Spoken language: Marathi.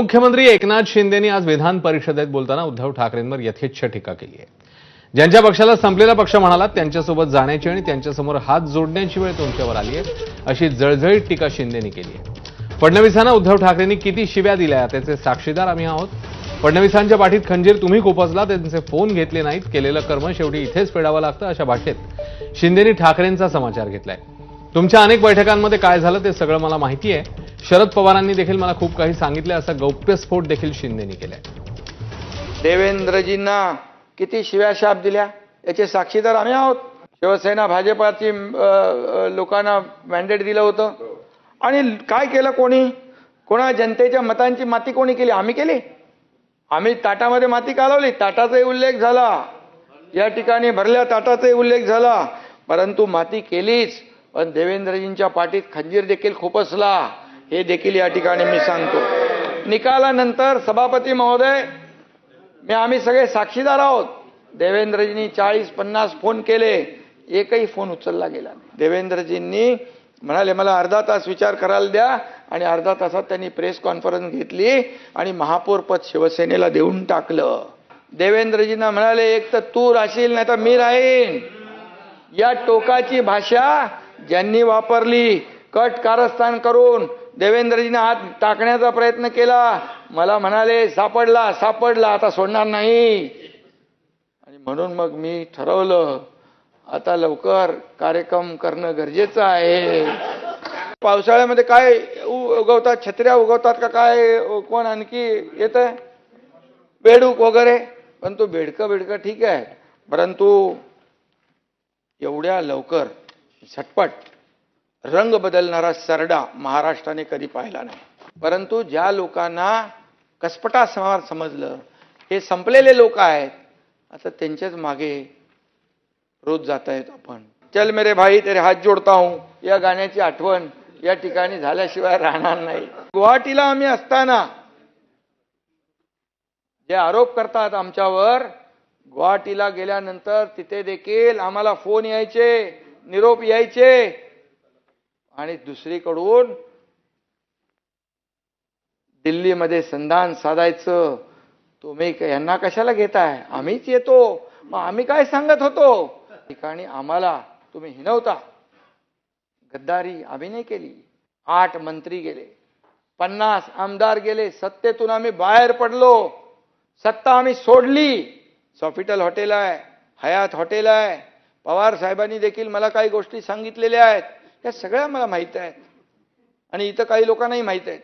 उपमुख्यमंत्री एकनाथ शिंदेनी आज विधान परिषदेत बोलताना उद्धव ठाकरेंवर यथेच्छ टीका केली आहे. ज्यांच्या पक्षाला संपलेला पक्ष म्हणाला त्यांच्यासोबत जाण्याची आणि त्यांच्यासमोर हात जोडण्याची वेळ तुमच्यावर आली आहे अशी जळजळीत टीका शिंदेनी केली आहे. फडणवीसांना उद्धव ठाकरेंनी किती शिव्या दिल्या त्याचे साक्षीदार आम्ही आहोत. फडणवीसांच्या पाठीत खंजीर तुम्ही खोपसला त्यांचे फोन घेतले नाहीत केलेलं कर्म शेवटी इथेच फेडावं लागतं अशा भाषेत शिंदेनी ठाकरेंचा समाचार घेतलाय. तुमच्या अनेक बैठकांमध्ये काय झालं ते सगळं मला माहिती आहे. शरद पवारांनी देखील मला खूप काही सांगितलं असा गौप्यस्फोट देखील शिंदेनी केलाय. देवेंद्रजींना किती शिव्या शाप दिल्या? याचे साक्षीदार आम्ही आहोत. शिवसेना भाजपाची लोकांना मॅन्डेट दिलं होतं. आणि काय केलं कोणी? कोणा जनतेच्या मतांची माती कोणी केली? आम्ही केली. आम्ही ताटामध्ये माती कालवली. ताटाचाही उल्लेख झाला. या ठिकाणी भरल्या ताटाचाही उल्लेख झाला. परंतु माती केलीच. पण देवेंद्रजींच्या पाठीत खंजीर देखील खुपसला हे देखील या ठिकाणी मी सांगतो. निकालानंतर सभापती महोदय मी आम्ही सगळे साक्षीदार आहोत. देवेंद्रजींनी चाळीस पन्नास फोन केले एकही फोन उचलला गेला नाही. देवेंद्रजींनी म्हणाले मला अर्धा तास विचार करायला द्या आणि अर्धा तासात त्यांनी प्रेस कॉन्फरन्स घेतली आणि महापौर पद शिवसेनेला देऊन टाकलं. देवेंद्रजींना म्हणाले एक तर तू राहशील नाही तर मी राहीन. या टोकाची भाषा ज्यांनी वापरली कट कारस्थान करून देवेंद्रजीने हात टाकण्याचा प्रयत्न केला. मला म्हणाले सापडला सापडला आता सोडणार नाही. आणि म्हणून मग मी ठरवलं आता लवकर कार्यक्रम करणं गरजेचं आहे. पावसाळ्यामध्ये काय उ- उगवतात? छत्र्या उगवतात का काय? कोण आणखी येत आहे बेडूक वगैरे? पण तो बेडकं बेडकं ठीक आहे. परंतु एवढ्या लवकर झटपट रंग बदलणारा सरडा महाराष्ट्राने कधी पाहिला नाही. परंतु ज्या लोकांना कसपटा समार समजलं हे संपलेले लोक आहेत आता त्यांच्याच मागे रोज जात आहेत आपण. चल मेरे भाई तेरे हात जोडता हूं. या गाण्याची आठवण या ठिकाणी झाल्याशिवाय राहणार नाही. गुवाहाटीला आम्ही असताना जे आरोप करतात आमच्यावर गुवाहाटीला गेल्यानंतर तिथे देखील आम्हाला फोन यायचे निरोप यायचे. आणि दुसरीकडून दिल्लीमध्ये संधान साधायचं. तुम्ही यांना कशाला घेताय? आम्हीच येतो. मग आम्ही काय सांगत होतो? ठिकाणी आम्हाला तुम्ही हिनवता. गद्दारी आम्ही नाही केली. आठ मंत्री गेले. पन्नास आमदार गेले. सत्तेतून आम्ही बाहेर पडलो. सत्ता आम्ही सोडली. सॉफिटल हॉटेल आहे. हयात हॉटेल आहे. पवार साहेबांनी देखील मला काही गोष्टी सांगितलेल्या आहेत. या सगळ्या मला माहीत आहेत. आणि इथं काही लोकांनाही माहीत आहेत.